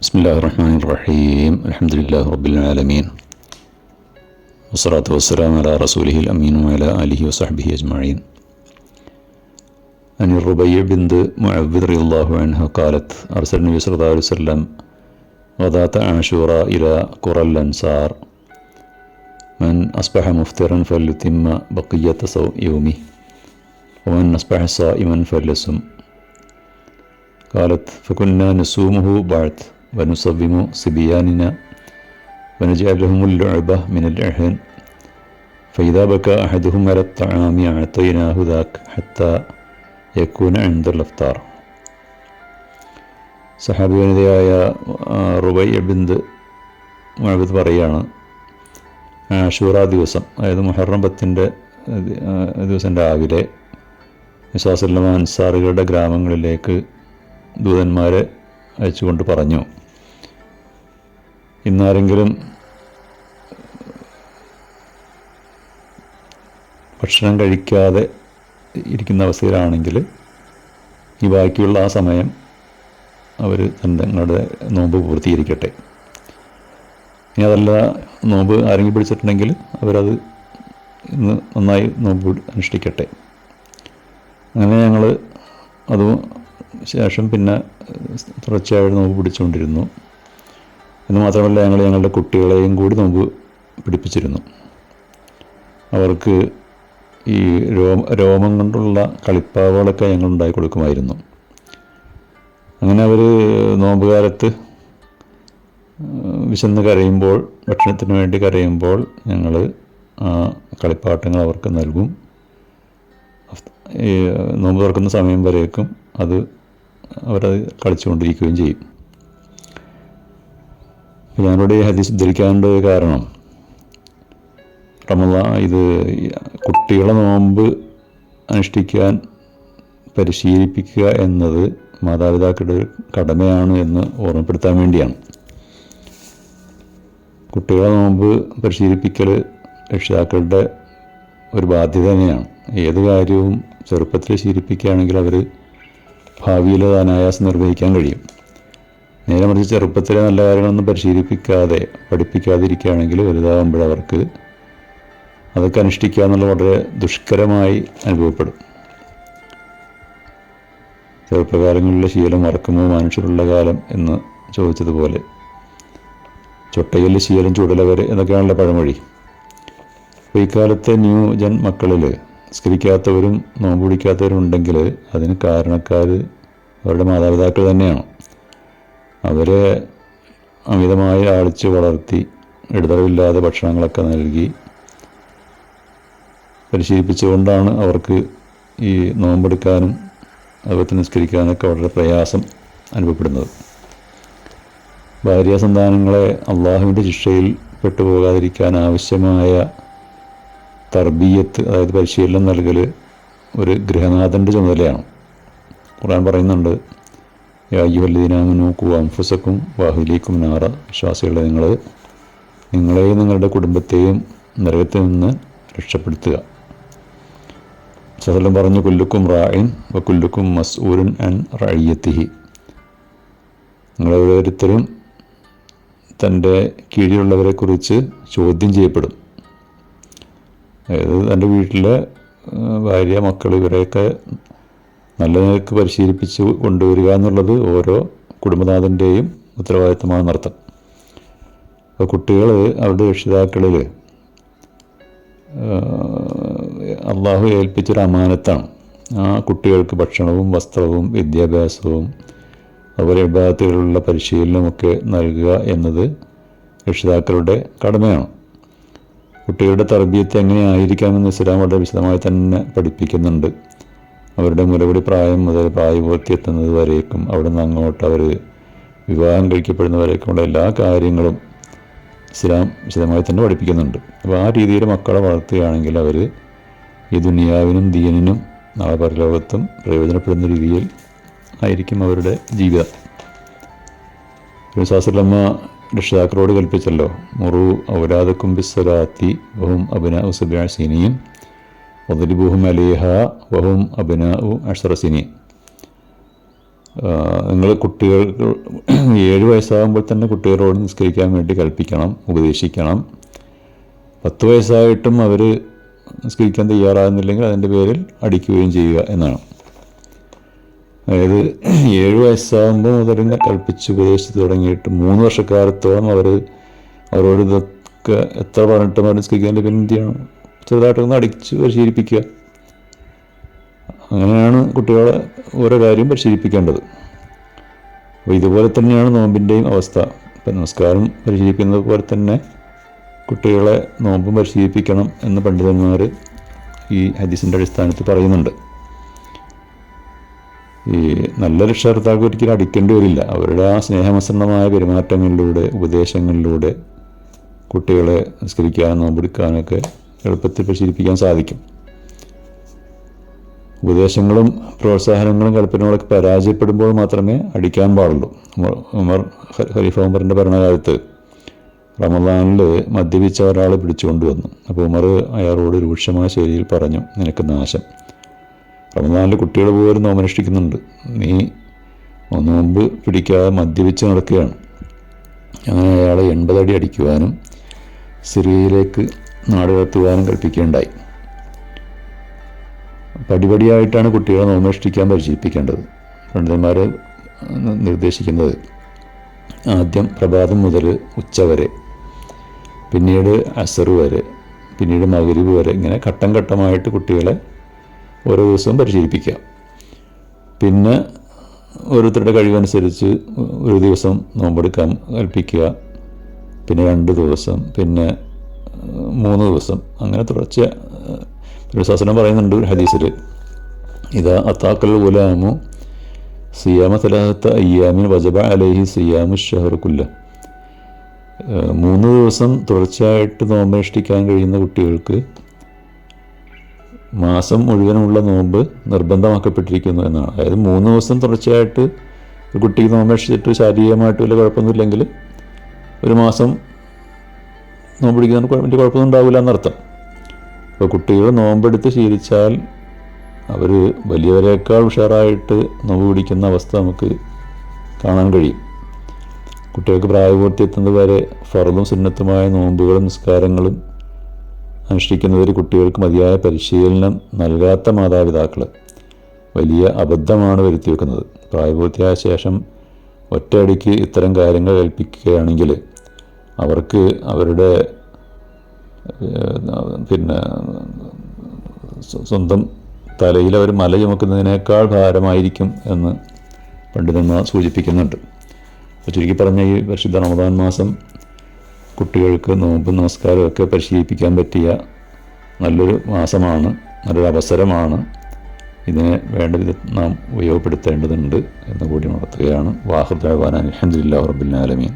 بسم الله الرحمن الرحيم الحمد لله رب العالمين والصلاة والسلام على رسوله الأمين وعلى آله وصحبه أجمعين عن الربيع بنت معبد رضي الله عنها قالت أرسل النبي صلى الله عليه وسلم غداة عاشوراء إلى قرى الأنصار من أصبح مفطرا فليتم بقية يومه ومن أصبح صائما فليصم قالت فكنا نصومه بعد ونصوم صبياننا ونجعل لهم اللعبة من الأحن فإذا بكى أحدهم على الطعام أعطيناه ذاك حتى يكون عند الإفطار സഹാബി വനിതയായ റുബൈ ബിന്ദ് മുഴബത്ത് പറയാണ് ആഷൂറ ദിവസം അതായത് മുഹറം പത്തിൻ്റെ ദിവസം രാവിലെ വിശ്വാസല്ലമ അൻസാറുകളുടെ ഗ്രാമങ്ങളിലേക്ക് ദൂതന്മാരെ അയച്ചുകൊണ്ട് പറഞ്ഞു ഇന്നാരെങ്കിലും ഭക്ഷണം കഴിക്കാതെ ഇരിക്കുന്ന അവസ്ഥയിലാണെങ്കിൽ ഈ ബാക്കിയുള്ള ആ സമയം അവർ തങ്ങളുടെ നോമ്പ് പൂർത്തീകരിക്കട്ടെ. ഇനി അതല്ല നോമ്പ് ആരെങ്കിലും പിടിച്ചിട്ടുണ്ടെങ്കിൽ അവരത് ഇന്ന് നന്നായി നോമ്പ് അനുഷ്ഠിക്കട്ടെ. അങ്ങനെ ഞങ്ങൾ അതും ശേഷം പിന്നെ തുടർച്ചയായി നോമ്പ് പിടിച്ചുകൊണ്ടിരുന്നു. എന്ന് മാത്രമല്ല ഞങ്ങൾ ഞങ്ങളുടെ കുട്ടികളെയും കൂടി നമുക്ക് പിടിപ്പിച്ചിരുന്നു. അവർക്ക് ഈ രോമ രോമം കൊണ്ടുള്ള കളിപ്പാവുകളൊക്കെ ഞങ്ങൾ ഉണ്ടാക്കി കൊടുക്കുമായിരുന്നു. അങ്ങനെ അവർ നോമ്പുകാലത്ത് വിശന്ന് കരയുമ്പോൾ ഭക്ഷണത്തിന് വേണ്ടി കരയുമ്പോൾ ഞങ്ങൾ ആ കളിപ്പാട്ടങ്ങൾ അവർക്ക് നൽകും. നോമ്പ് തുറക്കുന്ന സമയം വരേക്കും അത് അവരത് കളിച്ചുകൊണ്ടിരിക്കുകയും ചെയ്യും. ഞാനിവിടെ ഈ ഹദീസ് ഉദ്ധരിക്കാണ്ട് കാരണം റമദാ ഇത് കുട്ടികളെ നോമ്പ് അനുഷ്ഠിക്കാൻ പരിശീലിപ്പിക്കുക എന്നത് മാതാപിതാക്കളുടെ കടമയാണ് എന്ന് ഓർമ്മപ്പെടുത്താൻ വേണ്ടിയാണ്. കുട്ടികളെ നോമ്പ് പരിശീലിപ്പിക്കൽ രക്ഷിതാക്കളുടെ ഒരു ബാധ്യത തന്നെയാണ്. ഏത് കാര്യവും ചെറുപ്പത്തിൽ ശീലിപ്പിക്കുകയാണെങ്കിൽ അവർ ഭാവിയിൽ അനായാസം നിർവഹിക്കാൻ കഴിയും. നേരെ മറിച്ച് ചെറുപ്പത്തിലെ നല്ല കാര്യങ്ങളൊന്നും പരിശീലിപ്പിക്കാതെ പഠിപ്പിക്കാതിരിക്കുകയാണെങ്കിൽ വലുതാകുമ്പോഴവർക്ക് അതൊക്കെ അനുഷ്ഠിക്കുക എന്നുള്ളത് വളരെ ദുഷ്കരമായി അനുഭവപ്പെടും. ചെറുപ്പകാലങ്ങളിലെ ശീലം മറക്കുമോ? മനുഷ്യരുള്ള കാലം എന്ന് ചോദിച്ചതുപോലെ ചൊട്ടയിൽ ശീലം ചുടലവരെ എന്നൊക്കെയാണല്ലോ പഴമൊഴി. അപ്പോൾ ഇക്കാലത്തെ ന്യൂ ജൻ മക്കളിൽ സ്കരിക്കാത്തവരും നോമ്പ് പിടിക്കാത്തവരും ഉണ്ടെങ്കിൽ അതിന് കാരണക്കാർ അവരുടെ മാതാപിതാക്കൾ തന്നെയാണ്. അവരെ അമിതമായി ആളിച്ച് വളർത്തി ഇടതടവില്ലാതെ ഭക്ഷണങ്ങളൊക്കെ നൽകി പരിശീലിപ്പിച്ചുകൊണ്ടാണ് അവർക്ക് ഈ നോമ്പെടുക്കാനും അതുപോലെ നിസ്കരിക്കാനൊക്കെ വളരെ പ്രയാസം അനുഭവപ്പെടുന്നത്. ഭാര്യ സന്താനങ്ങളെ അള്ളാഹുവിന്റെ ശിക്ഷയിൽ പെട്ടുപോകാതിരിക്കാൻ ആവശ്യമായ തർബീയത്ത് അതായത് പരിശീലനം നൽകൽ ഒരു ഗൃഹനാഥന്റെ ചുമതലയാണ്. ഖുർആൻ പറയുന്നുണ്ട് യാജുവല്ലീനാമനു കു അംഫുസക്കും വാഹുലിക്കും നാറ. വിശ്വാസികളെ നിങ്ങൾ നിങ്ങളെയും നിങ്ങളുടെ കുടുംബത്തെയും നരകത്തിൽ നിന്ന് രക്ഷപ്പെടുത്തുക. സഹലം പറഞ്ഞു കുല്ലുക്കും റായിൻ വ കുല്ലുക്കും മസ്ഊരൻ അൻ റഴിയത്തിഹി നിങ്ങളോരോരുത്തരും തന്റെ കീഴിലുള്ളവരെക്കുറിച്ച് ചോദ്യം ചെയ്യപ്പെടും. അതായത് തന്റെ വീട്ടിലെ ഭാര്യ മക്കൾ ഇവരെയൊക്കെ നല്ല നിലയ്ക്ക് പരിശീലിപ്പിച്ച് കൊണ്ടുവരിക എന്നുള്ളത് ഓരോ കുടുംബനാഥന്റെയും ഉത്തരവാദിത്തമാണെന്നർത്ഥം അപ്പോൾ കുട്ടികൾ അവരുടെ രക്ഷിതാക്കളിൽ അള്ളാഹു ഏൽപ്പിച്ചൊരു അമാനത്താണ്. ആ കുട്ടികൾക്ക് ഭക്ഷണവും വസ്ത്രവും വിദ്യാഭ്യാസവും അതുപോലെ വിഭാഗത്തിലുള്ള പരിശീലനമൊക്കെ നൽകുക എന്നത് രക്ഷിതാക്കളുടെ കടമയാണ്. കുട്ടികളുടെ തർബീയത്ത് എങ്ങനെയായിരിക്കാമെന്ന് ഇസ്ലാം വളരെ വിശദമായി തന്നെ പഠിപ്പിക്കുന്നുണ്ട്. അവരുടെ മുലകുടി പ്രായം മുതൽ പ്രായപൂർത്തി എത്തുന്നത് വരേക്കും അവിടെ നിന്ന് അങ്ങോട്ട് അവർ വിവാഹം കഴിക്കപ്പെടുന്നവരേക്കുമുള്ള എല്ലാ കാര്യങ്ങളും ഇസ്ലാം വിശദമായി തന്നെ പഠിപ്പിക്കുന്നുണ്ട്. അപ്പോൾ ആ രീതിയിൽ മക്കളെ വളർത്തുകയാണെങ്കിൽ അവർ ഈ ദുനിയാവിനും ദീനിനും നാളെ പരലോകത്തും പ്രയോജനപ്പെടുന്ന രീതിയിൽ ആയിരിക്കും അവരുടെ ജീവിതം. വിശ്വാസല്ലമ്മ രക്ഷിതാക്കളോട് കൽപ്പിച്ചല്ലോ മുറു ഔലാദക്കും ബിസ്വലാത്തി ബഹും അബിന ഉസബിയാസിനിയും ഒതലിബുഹും അലേഹ വഹും അബിന ഉ അഷറസിനി നിങ്ങൾ കുട്ടികൾക്ക് ഏഴ് വയസ്സാകുമ്പോൾ തന്നെ കുട്ടികളോട് നിസ്കരിക്കാൻ വേണ്ടി കൽപ്പിക്കണം ഉപദേശിക്കണം. പത്ത് വയസ്സായിട്ടും അവർ നിസ്കരിക്കാൻ തയ്യാറാകുന്നില്ലെങ്കിൽ അതിന്റെ പേരിൽ അടിക്കുകയും ചെയ്യുക എന്നാണ്. അതായത് ഏഴ് വയസ്സാകുമ്പോൾ മുതൽ കൽപ്പിച്ച് ഉപദേശിച്ച് തുടങ്ങിയിട്ട് മൂന്ന് വർഷക്കാലത്തോളം അവർ അവരോട് ഇതൊക്കെ എത്ര പറഞ്ഞിട്ടും അവർ നിസ്കരിക്കാൻ പിന്നെ എന്ത് ചെയ്യണം? ചെറുതായിട്ടൊന്ന് അടിച്ച് പരിശീലിപ്പിക്കുക. അങ്ങനെയാണ് കുട്ടികളെ ഓരോ കാര്യവും പരിശീലിപ്പിക്കേണ്ടത്. അപ്പോൾ ഇതുപോലെ തന്നെയാണ് നോമ്പിന്റെയും അവസ്ഥ. ഇപ്പം നമസ്കാരം പരിശീലിക്കുന്നത് പോലെ തന്നെ കുട്ടികളെ നോമ്പും പരിശീലിപ്പിക്കണം എന്ന് പണ്ഡിതന്മാർ ഈ ഹദീസിന്റെ അടിസ്ഥാനത്തിൽ പറയുന്നുണ്ട്. ഈ നല്ല രക്ഷകർത്താക്ക് ഒരിക്കലും അടിക്കേണ്ടി വരില്ല. അവരുടെ ആ സ്നേഹമസന്നമായ പെരുമാറ്റങ്ങളിലൂടെ ഉപദേശങ്ങളിലൂടെ കുട്ടികളെ നിസ്കരിക്കാനും നോമ്പെടുക്കാനൊക്കെ എളുപ്പത്തിൽ പരിശീലിപ്പിക്കാൻ സാധിക്കും. ഉപദേശങ്ങളും പ്രോത്സാഹനങ്ങളും കൽപ്പനകളൊക്കെ പരാജയപ്പെടുമ്പോൾ മാത്രമേ അടിക്കാൻ പാടുള്ളൂ. ഉമർ ഖലീഫ ഉമറിന്റെ ഭരണകാലത്ത് റമദാനിൽ മദ്യപിച്ച ഒരാളെ പിടിച്ചുകൊണ്ടുവന്നു. അപ്പോൾ ഉമർ അയാളോട് രൂക്ഷമായ ശൈലിയിൽ പറഞ്ഞു നിനക്ക് നാശം. റമദാനിൽ കുട്ടികൾ പോലും നോമനുഷ്ഠിക്കുന്നുണ്ട് നീ നോമ്പ് പിടിക്കാതെ മദ്യപിച്ച് നടക്കുകയാണ്. അങ്ങനെ അയാളെ എൺപതടി അടിക്കുവാനും സിറിയയിലേക്ക് നാടുകടത്തുവാനും കൽപ്പിക്കുകയുണ്ടായി. പടിപടിയായിട്ടാണ് കുട്ടികളെ നോമനുഷ്ഠിക്കാൻ പരിശീലിപ്പിക്കേണ്ടത് പണ്ഡിതന്മാർ നിർദ്ദേശിക്കുന്നത് ആദ്യം പ്രഭാതം മുതൽ ഉച്ച വരെ പിന്നീട് അസർ വരെ പിന്നീട് മകരീവ് വരെ ഇങ്ങനെ ഘട്ടം ഘട്ടമായിട്ട് കുട്ടികളെ ഓരോ ദിവസവും പരിശീലിപ്പിക്കുക പിന്നെ ഓരോരുത്തരുടെ കഴിവനുസരിച്ച് ഒരു ദിവസം നോമ്പെടുക്കാൻ കൽപ്പിക്കുക പിന്നെ രണ്ട് ദിവസം പിന്നെ മൂന്ന് ദിവസം. അങ്ങനെ തുടർച്ച ഒരു ശാസനം പറയുന്നുണ്ട് ഹദീസിൽ ഇതാ അത്താക്കൽ ഗുലാമു സിയാമ തലാത്ത അയ്യാമിൻ വജബ അലൈഹി സിയാമു ഷഹറുക്കുല്ല മൂന്ന് ദിവസം തുടർച്ചയായിട്ട് നോമ്പനുഷ്ഠിക്കാൻ കഴിയുന്ന കുട്ടികൾക്ക് മാസം മുഴുവനുമുള്ള നോമ്പ് നിർബന്ധമാക്കപ്പെട്ടിരിക്കുന്നു എന്നാണ്. അതായത് മൂന്ന് ദിവസം തുടർച്ചയായിട്ട് ഒരു കുട്ടിക്ക് നോമ്പനുഷ്ഠിച്ചിട്ട് ശാരീരികമായിട്ട് വലിയ കുഴപ്പമൊന്നുമില്ലെങ്കിൽ ഒരു മാസം നോമ്പ് പിടിക്കുന്നതിന് വലിയ കുഴപ്പമൊന്നും ഉണ്ടാവില്ല എന്നർത്ഥം. അപ്പോൾ കുട്ടികൾ നോമ്പെടുത്ത് ശീലിച്ചാൽ അവർ വലിയവരെക്കാൾ ഉഷാറായിട്ട് നോമ്പ് പിടിക്കുന്ന അവസ്ഥ നമുക്ക് കാണാൻ കഴിയും. കുട്ടികൾക്ക് പ്രായപൂർത്തി എത്തുന്നത് വരെ ഫറലും സുന്നത്തുമായ നോമ്പുകളും നിസ്കാരങ്ങളും അനുഷ്ഠിക്കുന്നതിൽ കുട്ടികൾക്ക് മതിയായ പരിശീലനം നൽകാത്ത മാതാപിതാക്കൾ വലിയ അബദ്ധമാണ് വരുത്തി വെക്കുന്നത് പ്രായപൂർത്തിയായ ശേഷം ഒറ്റയടിക്ക് ഇത്തരം കാര്യങ്ങൾ കൽപ്പിക്കുകയാണെങ്കിൽ അവർക്ക് അവരുടെ പിന്നെ സ്വന്തം തലയിൽ അവർ മല ചുമക്കുന്നതിനേക്കാൾ ഭാരമായിരിക്കും എന്ന് പണ്ഡിതന്മാർ സൂചിപ്പിക്കുന്നുണ്ട്. അപ്പോൾ ചുരുക്കി പറഞ്ഞ ഈ പരിശുദ്ധ റമദാൻ മാസം കുട്ടികൾക്ക് നോമ്പ് നമസ്കാരമൊക്കെ പരിശീലിപ്പിക്കാൻ പറ്റിയ നല്ലൊരു മാസമാണ് നല്ലൊരു അവസരമാണ്. ഇതിനെ വേണ്ട വിധം നാം ഉപയോഗപ്പെടുത്തേണ്ടതുണ്ട് എന്ന് കൂടി ഉണർത്തുകയാണ്. വാഹുദ്ദേവാൻ അലഹദില്ല റബുല്ലാലമീൻ